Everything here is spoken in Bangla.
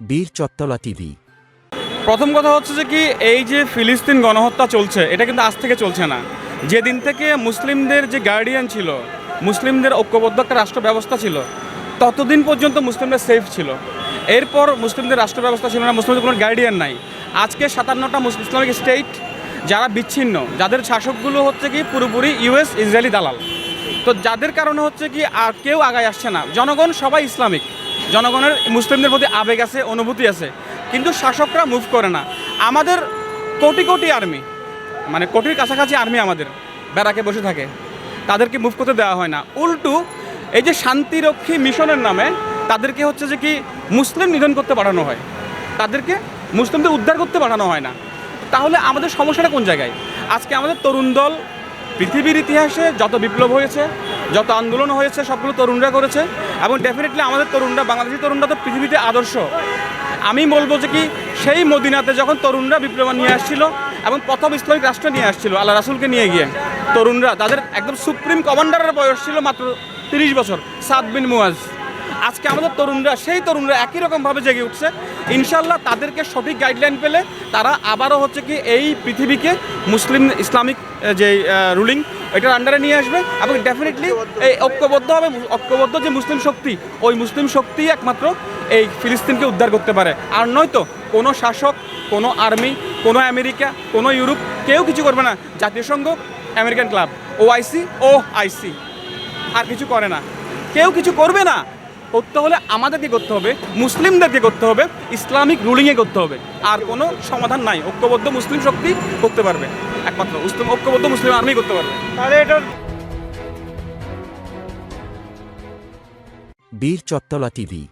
বীর চত্তলা টিভি। প্রথম কথা হচ্ছে যে কি, এই যে ফিলিস্তিন গণহত্যা চলছে, এটা কিন্তু আজ থেকে চলছে না। যেদিন থেকে মুসলিমদের যে গার্ডিয়ান ছিল, মুসলিমদের ঐক্যবদ্ধ একটা রাষ্ট্র ব্যবস্থা ছিল, ততদিন পর্যন্ত মুসলিমরা সেফ ছিল। এরপর মুসলিমদের রাষ্ট্র ব্যবস্থা ছিল না, মুসলিমদের কোনো গার্ডিয়ান নাই। আজকে সাতান্নটা মুসলিম ইসলামিক স্টেট যারা বিচ্ছিন্ন, যাদের শাসকগুলো হচ্ছে কি পুরোপুরি ইউএস ইসরায়েলি দালাল। তো যাদের কারণে হচ্ছে কি আর কেউ আগায় আসছে না। জনগণ সবাই ইসলামিক। জনগণের মুসলিমদের প্রতি আবেগ আছে, অনুভূতি আছে। কিন্তু শাসকরা মুভ করে না। আমাদের কোটি কোটি আর্মি মানে কোটির কাছাকাছি আর্মি আমাদের বেড়াকে বসে থাকে। তাদেরকে মুভ করতে দেওয়া হয় না। উল্টু, এই যে শান্তিরক্ষী মিশনের নামে তাদেরকে হচ্ছে যে কি মুসলিম নিধন করতে পাঠানো হয়। তাদেরকে মুসলিমদের উদ্ধার করতে পাঠানো হয় না। তাহলে আমাদের সমস্যাটা কোন জায়গায়? আজকে আমাদের তরুণ দল পৃথিবীর ইতিহাসে যত বিপ্লব হয়েছে যত আন্দোলন হয়েছে, সবগুলো তরুণরা করেছে এবং ডেফিনেটলি আমাদের তরুণরা, বাংলাদেশি তরুণরা তো পৃথিবীতে আদর্শ। আমি বলব যে কি, সেই মদিনাতে যখন তরুণরা বিপ্লব নিয়ে আসছিল এবং প্রথম ইসলামিক রাষ্ট্র নিয়ে আসছিল, আল্লাহ রাসুলকে নিয়ে গিয়ে, তরুণরা, তাদের একদম সুপ্রিম কমান্ডারের বয়স ছিল মাত্র তিরিশ বছর, সাদ বিন মুয়াজ। আজকে আমাদের তরুণরা, সেই তরুণরা একই রকমভাবে জেগে উঠছে। ইনশাল্লাহ তাদেরকে সঠিক গাইডলাইন পেলে তারা আবারও হচ্ছে কি, এই পৃথিবীকে মুসলিম ইসলামিক যে রুলিং এটার আন্ডারে নিয়ে আসবে এবং ডেফিনেটলি এই ঐক্যবদ্ধ হবে ঐক্যবদ্ধ যে মুসলিম শক্তি, ওই মুসলিম শক্তি একমাত্র এই ফিলিস্তিনকে উদ্ধার করতে পারে। আর নয়তো কোনো শাসক, কোনো আর্মি কোনো আমেরিকা, কোনো ইউরোপ কেউ কিছু করবে না। জাতিসংঘ আমেরিকান ক্লাব ও আইসি ও আইসি আর কিছু করে না। কেউ কিছু করবে না। করতে হলে আমাদেরকে করতে হবে, মুসলিমদেরকে করতে হবে, ইসলামিক রুলিংয়ে করতে হবে। আর কোনো সমাধান নাই। ঐক্যবদ্ধ মুসলিম শক্তি করতে পারবে। একমাত্র ঐক্যবদ্ধ মুসলিম আর্মি করতে পারবে। বীর চত্তলা টিভি